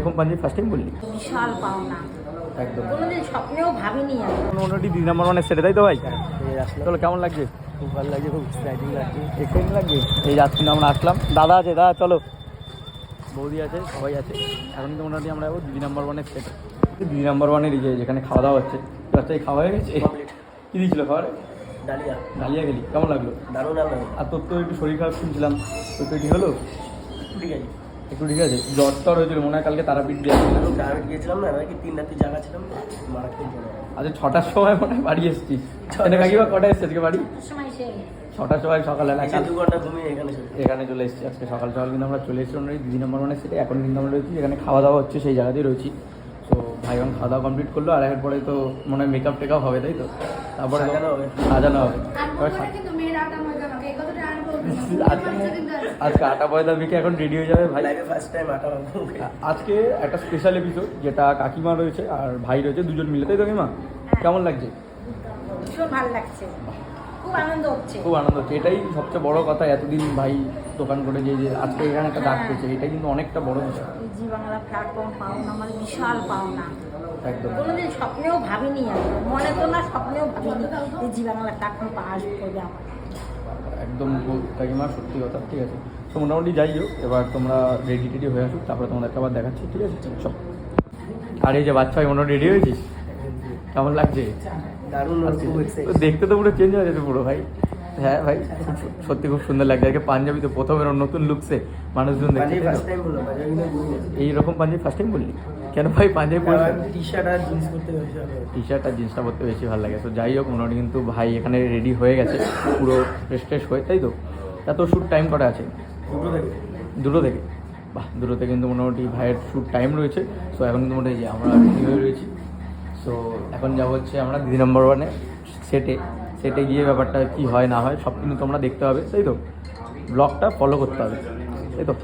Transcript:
এরকম panjabi first time বললি? বিশাল পাওনা। একদম। কোনোদিন স্বপ্নেও ভাবিনি আমি। অন্যটি দুই নাম্বার মানে সেটা তাই তো ভাই? চলো কেমন লাগছে? খুব ভালো লাগছে খুব এক্সাইটিং লাগছে। এক্সাইটিং লাগছে? এই যাচ্ছি আমরা আসলাম। দাদা আছে দাদা চলো। বৌদি আছে সবাই আছে। এখন কিন্তু মোটামুটি আমরা যাব দুই নাম্বার ওয়ানের সেট দুই নাম্বার ওয়ানের এই যে যেখানে খাওয়া দাওয়া হচ্ছে। রাত্রে খাওয়া হয়ে গেছে? কী দিয়েছিল খাবারে ডালিয়া। ডালিয়া গেলি কেমন লাগল? দারুণ আলো আর তোর তো একটু শরীর খারাপ শুনছিলাম। তোর তো ঠিক হলো? ঠিক আছে একটু ঠিক আছে জ্বর টর হয়েছিল মনে হয় কালকে তারাপীঠ দিয়ে আসছিল গিয়েছিলাম না এবার কি তিন রাত্রি জায়গা ছিলাম? মারাত্মক আচ্ছা ছটার সময় মনে হয় বাড়ি এসেছিস কাকিমা কটায় এসছে আজকে বাড়ি? ছটার সময় সকালে এসে দু ঘণ্টা ঘুমিয়ে এখানে চলে এসেছি। এখানে চলে এসেছি আজকে সকাল সকাল কিন্তু আমরা চলে এসেছি অন্য দুই নম্বর মানে সেটা এখন কিন্তু আমরা রয়েছি এখানে খাওয়া দাওয়া হচ্ছে সেই জায়গাতেই রয়েছি। তো ভাই এখন খাওয়া দাওয়া কমপ্লিট করল আর এরপরে তো মনে হয় মেকআপ টেকআপ হবে তাই তো? তারপরে সাজানো হবে। সাজানো হবে এবার সা- কিন্তু মেয়ের আটা ময়দা মাখে এই কথাটা আর বলব আজকে আজকে আটা পয়দা বিকে এখন রেডি হয়ে যাবে ভাই। ফার্স্ট টাইম আটা আজকে একটা স্পেশাল এপিসোড যেটা কাকিমা রয়েছে আর ভাই রয়েছে দুজন মিলে। তাই তো কাকিমা? কেমন লাগছে? ভীষণ ভালো লাগছে। খুব আনন্দ হচ্ছে। খুব আনন্দ হচ্ছে। এটাই সবচেয়ে বড় কথা এতদিন ভাই দোকান করে যে যে আজকে এখানে একটা ডাক পেয়েছে। এটা কিন্তু অনেকটা বড় বিষয়। জি বাংলা প্ল্যাটফর্ম পাওনা আমার বিশাল পাওনা। একদম। কোনোদিন স্বপ্নেও ভাবিনি আমি। মনে তো না স্বপ্নেও ভাবিনি জি বাংলা প্ল্যাটফর্ম পাস করবে আমার একদম গো- কাকিমা সত্যি কথা ঠিক আছে। তো মোটামুটি যাই হোক এবার তোমরা রেডি টেডি হয়ে আসুক তারপরে তোমাদেরকে আবার দেখাচ্ছি ঠিক আছে? সব আর এই যে বাচ্চা মোটামুটি রেডি হয়েছিস? কেমন লাগছে? দেখতে তো পুরো চেঞ্জ হয়ে যেত পুরো ভাই। হ্যাঁ ভাই সত্যি খুব সুন্দর লাগছে। আজকে পাঞ্জাবি তো প্রথম এরকম নতুন লুকসে মানুষজন দেখছে এইরকম পাঞ্জাবি ফার্স্ট টাইম বললি? কেন ভাই পাঞ্জাবি পরে টি শার্ট আর জিন্স করতে বেশি ভালো টি শার্ট আর জিন্সটা পরতে বেশি ভালো লাগে। তো যাই হোক মোটামুটি কিন্তু ভাই এখানে রেডি হয়ে গেছে। পুরো ফ্রেশ ট্রেশ হয়ে তাই তো? তা তোর শ্যুট টাইম কটা আছে? দুটো থেকে। দুটো থেকে? বাহ দুটোতে কিন্তু মোটামুটি ভাইয়ের শ্যুট টাইম রয়েছে। সো এখন কিন্তু মোটামুটি আমরা রেডি হয়ে রয়েছি। সো এখন যাব হচ্ছে আমরা দিদি নম্বর ওয়ানে সেটে সেটে গিয়ে ব্যাপারটা কি হয় না হয় সব কিন্তু তোমরা দেখতে হবে তাই তো? ব্লগটা ফলো করতে হবে তাই তো?